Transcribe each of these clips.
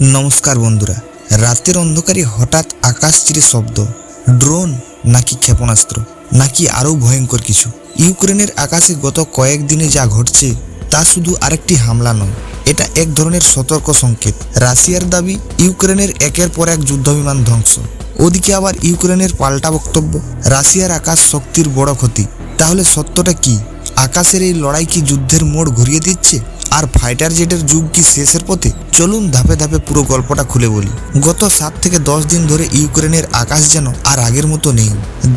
নমস্কার বন্ধুরা। রাতের অন্ধকারে হঠাৎ আকাশ চিরে শব্দ, ড্রোন নাকি ক্ষেপণাস্ত্র, নাকি আরও ভয়ঙ্কর কিছু? ইউক্রেনের আকাশে গত কয়েকদিনে যা ঘটছে, তা শুধু আরেকটি হামলা নয়, এটা এক ধরনের সতর্ক সংকেত। রাশিয়ার দাবি, ইউক্রেনের একের পর এক যুদ্ধবিমান ধ্বংস। ওদিকে আবার ইউক্রেনের পাল্টা বক্তব্য, রাশিয়ার আকাশ শক্তির বড় ক্ষতি। তাহলে সত্যটা কি? আকাশের এই লড়াই কি যুদ্ধের মোড় ঘুরিয়ে দিচ্ছে? আর ফাইটার জেটের যুগ কি শেষের পথে? চলুন ধাপে ধাপে পুরো গল্পটা খুলে বলি। গত সাত থেকে দশ দিন ধরে ইউক্রেনের আকাশ যেন আর আগের মতো নেই।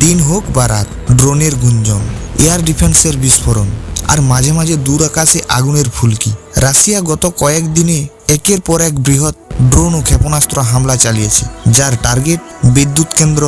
দিন হোক বা রাত, ড্রোনের গুঞ্জন, এয়ার ডিফেন্সের বিস্ফোরণ, আর মাঝে মাঝে দূর আকাশে আগুনের ফুলকি। রাশিয়া গত কয়েকদিনে একের পর এক বৃহৎ ড্রোন ও ক্ষেপণাস্ত্র হামলা চালিয়েছে, যার টার্গেট বিদ্যুৎ কেন্দ্র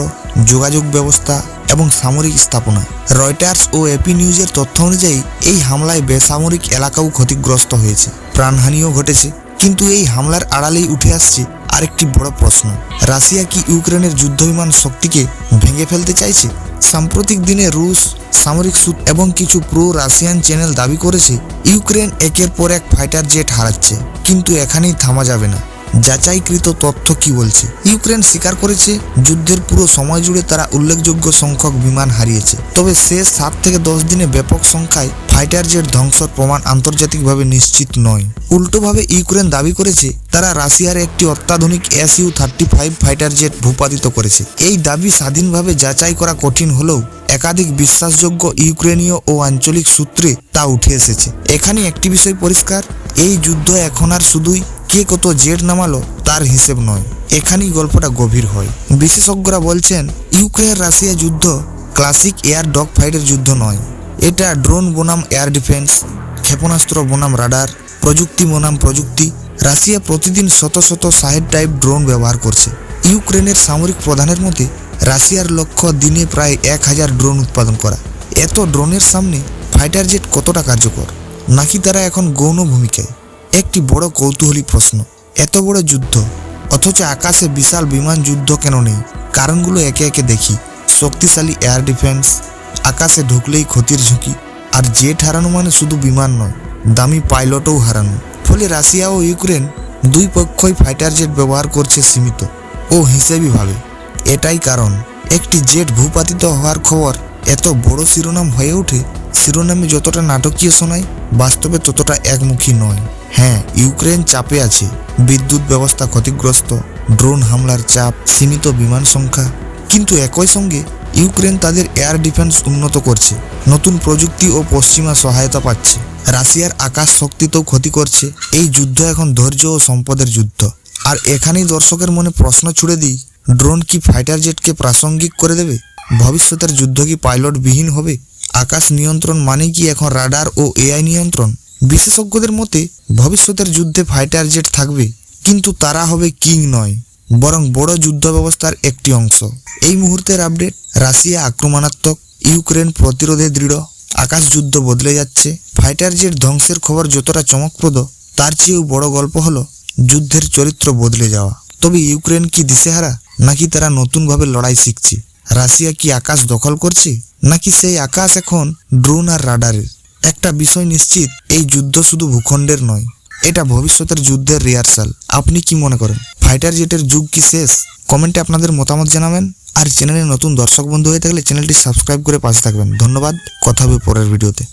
যোগাযোগ ব্যবস্থা এবং সামরিক স্থাপনা। রয়টার্স ও এপি নিউজের তথ্য অনুযায়ী, এই হামলায় বেসামরিক এলাকাও ক্ষতিগ্রস্ত হয়েছে। প্রাণহানিও ঘটেছে, কিন্তু এই হামলার আড়ালেই উঠে আসছে আরেকটি বড় প্রশ্ন। রাশিয়া কি ইউক্রেনের যুদ্ধবিমান শক্তিকে ভেঙে ফেলতে চাইছে? সাম্প্রতিক দিনে রুশ সামরিক সূত্র এবং কিছু প্রো রাশিয়ান চ্যানেল দাবি করেছে, ইউক্রেন একের পর এক ফাইটার জেট হারাচ্ছে, কিন্তু এখানেই থামা যাবে না। যাচাইকৃত তথ্য কি বলছে? ইউক্রেন স্বীকার করেছে, যুদ্ধের পুরো সময় জুড়ে তারা উল্লেখযোগ্য সংখ্যক বিমান হারিয়েছে। তবে শেষ সাত থেকে দশ দিনে ব্যাপক সংখ্যায় ফাইটার জেট ধ্বংসর প্রমাণ আন্তর্জাতিকভাবে নিশ্চিত নয়। উল্টোভাবে ইউক্রেন দাবি করেছে, তারা রাশিয়ার একটি অত্যাধুনিক S U thirty five fighter jet ভূপাতিত করেছে। এই দাবি স্বাধীনভাবে যাচাই করা কঠিন হলেও একাধিক বিশ্বাসযোগ্য ইউক্রেনীয় ও আঞ্চলিক সূত্রে তা উঠে এসেছে। এখানে একটি বিষয় পরিষ্কার, এই যুদ্ধ এখন আর শুধুই কে কত জেট নামালো তার হিসেব নয়। এখানেই গল্পটা গভীর হয়। বিশেষজ্ঞরা বলছেন ইউক্রেন রাশিয়া যুদ্ধ ক্লাসিক এয়ার ডগ ফাইটের যুদ্ধ নয়। এটা ড্রোন বনাম এয়ার ডিফেন্স, ক্ষেপণাস্ত্র বনাম রাডার, প্রযুক্তি বনাম প্রযুক্তি। রাশিয়া প্রতিদিন শত শত সাহেব টাইপ ড্রোন ব্যবহার করছে। ইউক্রেনের সামরিক প্রধানের মতে, রাশিয়ার লক্ষ্য দিনে প্রায় এক হাজার ড্রোন উৎপাদন করা। এত ড্রোনের সামনে ফাইটার জেট কতটা কার্যকর? নাকি তারা এখন গৌণ ভূমিকায়? একটি বড় কৌতূহলী প্রশ্ন। এত বড় যুদ্ধ, অথচ আকাশে বিশাল বিমান যুদ্ধ কেন নেই? কারণগুলো একে একে দেখি। শক্তিশালী এয়ার ডিফেন্স আকাশে ঢুকলেই ক্ষতির ঝুঁকি। আর জেট হারানো মানে শুধু বিমান নয়, দামি পাইলটও হারানো। ফলে রাশিয়া ও ইউক্রেন দুই পক্ষই ফাইটার জেট ব্যবহার করছে সীমিত। ও হিসেবিভাবে এটাই কারণ। একটি জেট ভূপাতিত হওয়ার খবর, এত বড় শিরোনাম হয়ে ওঠে, শিরোনামে যতটা নাটকীয় শোনায় বাস্তবে ততটা একমুখী নয়। হ্যাঁ ইউক্রেন চাপে আছে। বিদ্যুৎ ব্যবস্থা ক্ষতিগ্রস্ত, ড্রোন হামলার চাপ, সীমিত বিমান সংখ্যা। কিন্তু একই সঙ্গে ইউক্রেন তাদের এয়ার ডিফেন্স উন্নত করছে। নতুন প্রযুক্তি ও পশ্চিমা সহায়তা পাচ্ছে। রাশিয়ার আকাশ শক্তিতেও ক্ষতি করছে। এই যুদ্ধ এখন ধৈর্য ও সম্পদের যুদ্ধ। আর এখানেই দর্শকের মনে প্রশ্ন ছুড়ে দিই, ড্রোন কি ফাইটার জেটকে প্রাসঙ্গিক করে দেবে? ভবিষ্যতের যুদ্ধ কি পাইলটবিহীন হবে? আকাশ নিয়ন্ত্রণ মানে কি এখন রাডার ও এআই নিয়ন্ত্রণ? বিশেষজ্ঞদের মতে, ভবিষ্যতের যুদ্ধে ফাইটার জেট থাকবে, কিন্তু তারা হবে কিং নয়, বরং বড় যুদ্ধ ব্যবস্থার একটি অংশ। এই মুহূর্তের আপডেট, রাশিয়া আক্রমণাত্মক, ইউক্রেন প্রতিরোধে দৃঢ়, আকাশ যুদ্ধ বদলে যাচ্ছে, ফাইটার জেট ধ্বংসের খবর যতটা চমকপ্রদ, তার চেয়েও বড় গল্প হলো যুদ্ধের চরিত্র বদলে যাওয়া। তবে ইউক্রেন কি দিশেহারা, নাকি তারা নতুনভাবে লড়াই শিখছে? রাশিয়া কি আকাশ দখল করছে? নাকি সেই আকাশ এখন ড্রোন আর রাডারের? একটা বিষয় নিশ্চিত, এই যুদ্ধ শুধু ভূখণ্ডের নয়, এটা ভবিষ্যতের যুদ্ধের রিহার্সাল আপনি কি মনে করেন? ফাইটার জেটের যুগ কি শেষ? কমেন্টে আপনাদের মতামত জানাবেন, আর চ্যানেলে নতুন দর্শক বন্ধু হয়ে থাকলে চ্যানেলটি সাবস্ক্রাইব করে পাশে থাকবেন। ধন্যবাদ, কথা হবে পরের ভিডিওতে